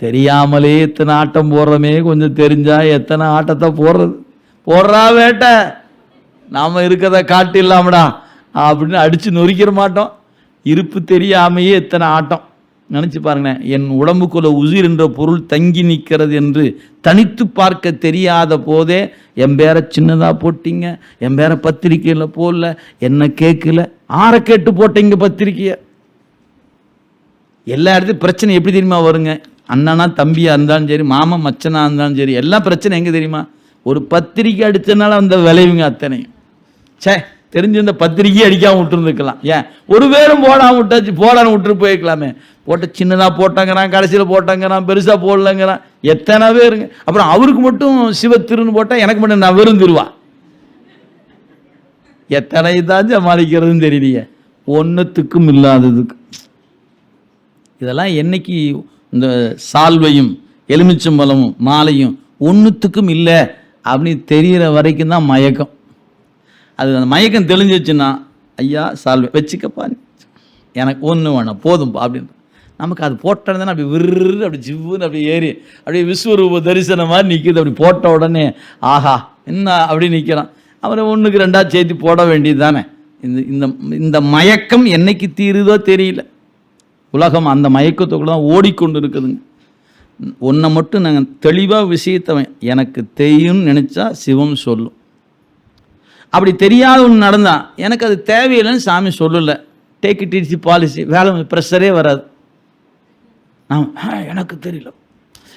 தெரியாமலே எத்தனை ஆட்டம் போடுறோமே கொஞ்சம் தெரிஞ்சா எத்தனை ஆட்டத்தை போடுறது? போடுறா வேட்டை. நாம் இருக்கிறத காட்டிடலாம்டா அப்படின்னு அடித்து நொறுக்கிற மாட்டோம். இருப்பு தெரியாமையே எத்தனை ஆட்டம். நினச்சி பாருங்களேன் என் உடம்புக்குள்ள உயிர் என்ற பொருள் தங்கி நிற்கிறது என்று தனித்து பார்க்க தெரியாத போதே என் பேரை சின்னதாக போட்டீங்க என் பேரை பத்திரிக்கையில் போடல என்ன கேட்கல. ஆற கேட்டு போட்டீங்க பத்திரிக்கையை எல்லா இடத்துலையும் பிரச்சனை எப்படி தெரியுமா வருங்க? அண்ணனா தம்பியாக இருந்தாலும் சரி மாமன் மச்சனாக இருந்தாலும் சரி எல்லா பிரச்சனை எங்கே தெரியுமா? ஒரு பத்திரிக்கை அடித்தனால அந்த விளைவுங்க அத்தனையும். ச்சே தெரிஞ்சிருந்த பத்திரிக்கையே அடிக்காமல் விட்டுருந்துக்கலாம் ஏன்? ஒரு பேரும் போடாமல் விட்டாச்சு போடான்னு விட்டு போயிருக்கலாமே. போட்ட சின்னதாக போட்டங்கிறான் கடைசியில் போட்டங்கிறான் பெருசாக போடலங்கிறான். எத்தனை பேருங்க? அப்புறம் அவருக்கு மட்டும் சிவத்திருன்னு போட்டால் எனக்கு மட்டும் நான் விருந்துருவா எத்தனை தான் சமாளிக்கிறதுன்னு தெரியலையே. ஒன்றுத்துக்கும் இல்லாததுக்கு. இதெல்லாம் என்னைக்கு இந்த சால்வையும் எலுமிச்சம்பழமும் மாலையும் ஒன்றுத்துக்கும் இல்லை அப்படின்னு தெரிகிற வரைக்கும் தான் மயக்கம். அது அந்த மயக்கம் தெளிஞ்சிச்சுன்னா ஐயா சால்வை வச்சுக்கப்பா. எனக்கு ஒன்று வேணாம் போதும்பா அப்படின்னு நமக்கு அது போட்டோன்னு அப்படி விரு அப்படி ஜிவ்வுன்னு அப்படி ஏறி அப்படியே விஸ்வரூப தரிசனம் மாதிரி நிற்கிது அப்படி போட்ட உடனே ஆஹா என்ன அப்படி நிற்கிறான் அவரை ஒன்றுக்கு ரெண்டாக சேர்த்து போட வேண்டியது தானே. இந்த இந்த இந்த மயக்கம் என்னைக்கு தீருதோ தெரியல. உலகம் அந்த மயக்கத்துக்குள்ள தான் ஓடிக்கொண்டு இருக்குதுங்க ஒன்றை மட்டும் நாங்கள் தெளிவாக விஷயத்தை எனக்கு தெரியும்னு நினச்சா சிவம் சொல்லும். அப்படி தெரியாத ஒன்று நடந்தா எனக்கு அது தேவையில்லைன்னு சாமி சொல்லலை. டேக் இட் இட்ஸ் பாலிசி வேலை ப்ரெஷரே வராது. நான் "ஆ, எனக்கு தெரியல.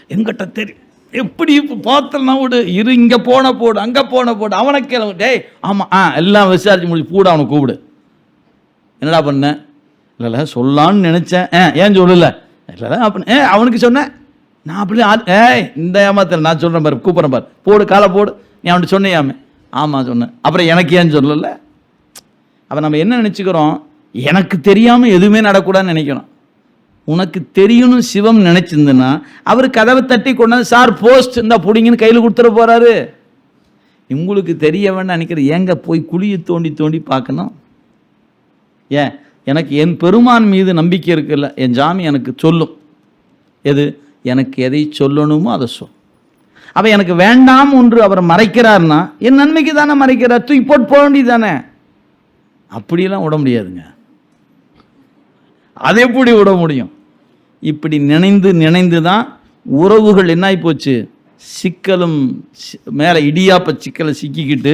எங்கிட்ட தெரியும் எப்படி இப்போ பார்த்தலனா விடு. இரு இங்கே போன போடு அங்கே போன போடு. அவனை கேளு. டேய் ஆமாம் ஆ எல்லாம் விசாரிச்சு முடிச்சு கூட அவனை கூப்பிடு. என்னடா பண்ணேன் இல்லை இல்லை சொல்லான்னு நினச்சேன். ஏன் ஏன் சொல்லல? இல்லை அப்படி ஏ அவனுக்கு சொன்னேன். நான் அப்படி ஆ- ஏய் இந்த ஏமாத்தல நான் சொல்கிறேன் பாரு கூப்பிட்றேன் பாரு. போடு காலை போடு. நீ அவன்கிட்ட சொன்னியாமே. ஆமாம் சொன்னேன். அப்புறம் எனக்கு ஏன் சொல்லலை? அப்போ நம்ம என்ன நினச்சிக்கிறோம்? எனக்கு தெரியாமல் எதுவுமே நடக்கூடாதுன்னு நினைக்கிறோம் உனக்கு தெரியணும் சிவம் நினச்சிருந்துன்னா அவர் கதவை தட்டி கொண்டாந்து சார் போஸ்ட் இந்த பிடிங்கன்னு கையில் கொடுத்துட போகிறாரு உங்களுக்கு தெரிய வேண்டாம் நினைக்கிறேன் ஏங்க போய் குழியை தோண்டி தோண்டி பார்க்கணும்? ஏன்? எனக்கு என் பெருமான் மீது நம்பிக்கை இருக்குல்ல என் ஜாமி எனக்கு சொல்லும். எது? எனக்கு எதை சொல்லணுமோ அதை சொல். அப்போ எனக்கு வேண்டாம் ஒன்று அவர் மறைக்கிறார்னா என் நன்மைக்கு தானே மறைக்கிறார்? தூக்கி போட்டு போக வேண்டியது தானே அப்படிலாம் விட முடியாதுங்க. அதை எப்படி விட முடியும்? இப்படி நினைந்து நினைந்து தான் உறவுகள் என்னாகி போச்சு? சிக்கலும் மேலே இடியாப்ப சிக்கலை சிக்கிக்கிட்டு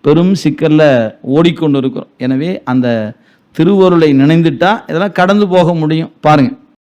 பெரும் சிக்கலில் ஓடிக்கொண்டு இருக்கிறோம் எனவே அந்த திருவருளை நினைந்துட்டா இதெல்லாம் கடந்து போக முடியும். பாருங்கள்